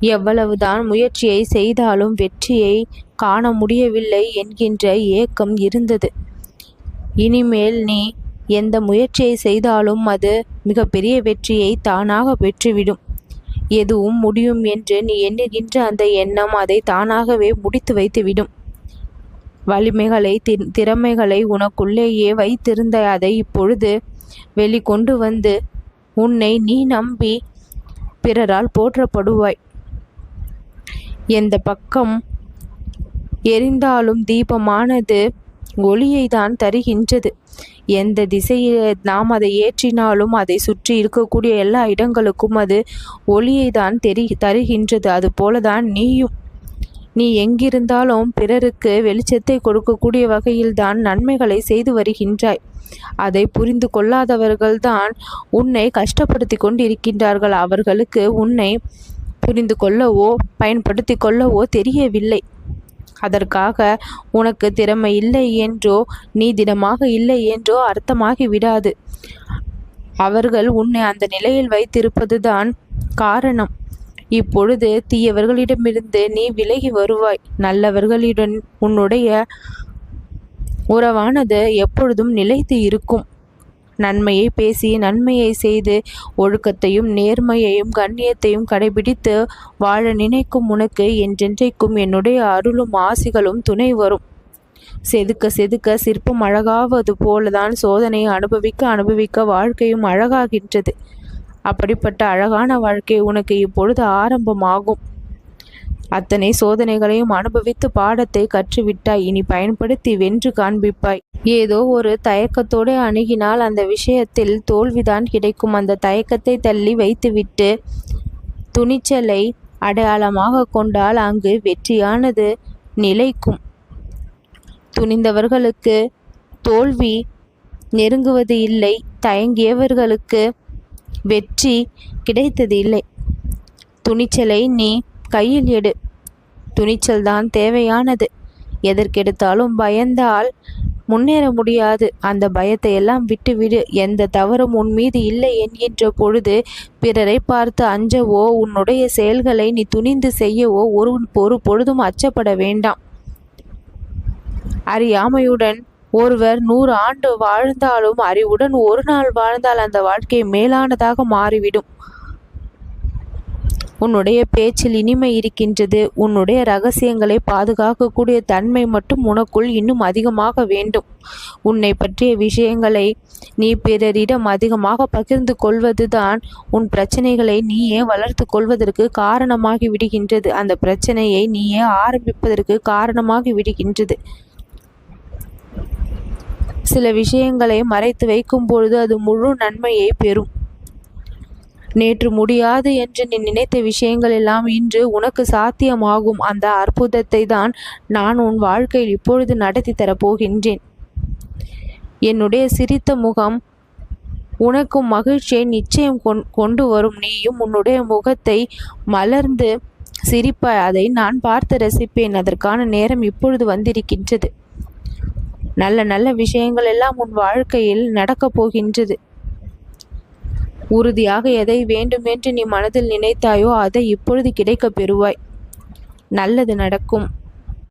எவ்வளவுதான் முயற்சியை செய்தாலும் வெற்றியை காண முடியவில்லை என்கின்ற ஏக்கம் இருந்தது. இனிமேல் நீ எந்த முயற்சியை செய்தாலும் அது மிகப்பெரிய வெற்றியை தானாக பெற்றுவிடும். எதுவும் முடியும் என்று நீ எண்ணுகின்ற அந்த எண்ணம் அதை தானாகவே முடித்து வைத்துவிடும். வலிமைகளை திறமைகளை உனக்குள்ளேயே வைத்திருந்த அதை இப்பொழுது வெளிக்கொண்டு வந்து உன்னை நீ நம்பி பிறரால் போற்றப்படுவாய். எந்த பக்கம் எரிந்தாலும் தீபமானது ஒளியை தான் தருகின்றது. எந்த திசையில் நாம் அதை ஏற்றினாலும் அதை சுற்றி இருக்கக்கூடிய எல்லா இடங்களுக்கும் அது ஒளியை தான் தெரி தருகின்றது. அதுபோல தான் நீயும். நீ எங்கிருந்தாலும் பிறருக்கு வெளிச்சத்தை கொடுக்கக்கூடிய வகையில்தான் நன்மைகளை செய்து வருகின்றாய். அதை புரிந்து கொள்ளாதவர்கள்தான் உன்னை கஷ்டப்படுத்தி கொண்டிருக்கின்றார்கள். அவர்களுக்கு உன்னை புரிந்து கொள்ளவோ பயன்படுத்தி கொள்ளவோ தெரியவில்லை. அதற்காக உனக்கு திறமை இல்லை என்றோ நீ திடமாக இல்லை என்றோ அர்த்தமாகி விடாது அவர்கள் உன்னை அந்த நிலையில் வைத்திருப்பதுதான் காரணம். இப்பொழுது தீயவர்களிடமிருந்து நீ விலகி வருவாய். நல்லவர்களிடம் உன்னுடைய உறவானது எப்பொழுதும் நிலைத்து இருக்கும். நன்மையை பேசி நன்மையை செய்து ஒழுக்கத்தையும் நேர்மையையும் கண்ணியத்தையும் கடைபிடித்து வாழ நினைக்கும் உனக்கு என்றென்றைக்கும் என்னுடைய அருளும் ஆசிகளும் துணை வரும். செதுக்க செதுக்க சிற்பம் அழகாவது போலதான் சோதனையை அனுபவிக்க அனுபவிக்க வாழ்க்கையும் அழகாகின்றது. அப்படிப்பட்ட அழகான வாழ்க்கை உனக்கு இப்பொழுது ஆரம்பமாகும். அத்தனை சோதனைகளையும் அனுபவித்து பாடத்தை கற்றுவிட்டாய். இனி பயன்படுத்தி வென்று காண்பிப்பாய். ஏதோ ஒரு தயக்கத்தோடு அணுகினால் அந்த விஷயத்தில் தோல்விதான் கிடைக்கும். அந்த தயக்கத்தை தள்ளி வைத்துவிட்டு துணிச்சலை அடையாளமாக கொண்டால் அங்கு வெற்றியானது நிலைக்கும். துணிந்தவர்களுக்கு தோல்வி நெருங்குவது இல்லை. தயங்கியவர்களுக்கு வெற்றி கிடைத்தது இல்லை. துணிச்சலை நீ கையில் எடு. துணிச்சல் தான் தேவையானது. எதற்கெடுத்தாலும் பயந்தால் முன்னேற முடியாது. அந்த பயத்தை எல்லாம் விட்டுவிடு. எந்த தவறும் உன் மீது இல்லை என்கின்ற பொழுது பிறரை பார்த்து அஞ்சவோ உன்னுடைய செயல்களை நீ துணிந்து செய்யவோ ஒரு ஒரு பொழுதும் அச்சப்பட வேண்டாம். அறியாமையுடன் ஒருவர் நூறு ஆண்டு வாழ்ந்தாலும் அறிவுடன் ஒரு நாள் வாழ்ந்தால் அந்த வாழ்க்கை மேலானதாக மாறிவிடும். உன்னுடைய பேச்சில் இனிமை இருக்கின்றது. உன்னுடைய ரகசியங்களை பாதுகாக்கக்கூடிய தன்மை மட்டும் உனக்குள் இன்னும் அதிகமாக வேண்டும். உன்னை பற்றிய விஷயங்களை நீ பிறரிடம் அதிகமாக பகிர்ந்து கொள்வதுதான் உன் பிரச்சனைகளை நீயே வளர்த்து கொள்வதற்கு காரணமாகி விடுகின்றது. அந்த பிரச்சனையை நீயே ஆரம்பிப்பதற்கு காரணமாகி விடுகின்றது. சில விஷயங்களை மறைத்து வைக்கும் பொழுது அது முழு நன்மையை பெறும். நேற்று முடியாது என்று நீ நினைத்த விஷயங்கள் எல்லாம் இன்று உனக்கு சாத்தியமாகும். அந்த அற்புதத்தை தான் நான் உன் வாழ்க்கையில் இப்பொழுது நடத்தி தரப்போகின்றேன். என்னுடைய சிரித்த முகம் உனக்கும் மகிழ்ச்சியை நிச்சயம் கொண்டு வரும். நீயும் உன்னுடைய முகத்தை மலர்ந்து சிரிப்பாய். அதை நான் பார்த்து ரசிப்பேன். அதற்கான நேரம் இப்பொழுது வந்திருக்கின்றது. நல்ல நல்ல விஷயங்கள் எல்லாம் உன் வாழ்க்கையில் நடக்கப் போகின்றது. உறுதியாக எதை வேண்டுமென்று நீ மனதில் நினைத்தாயோ அதை இப்பொழுது கிடைக்கப் பெறுவாய். நல்லது நடக்கும்.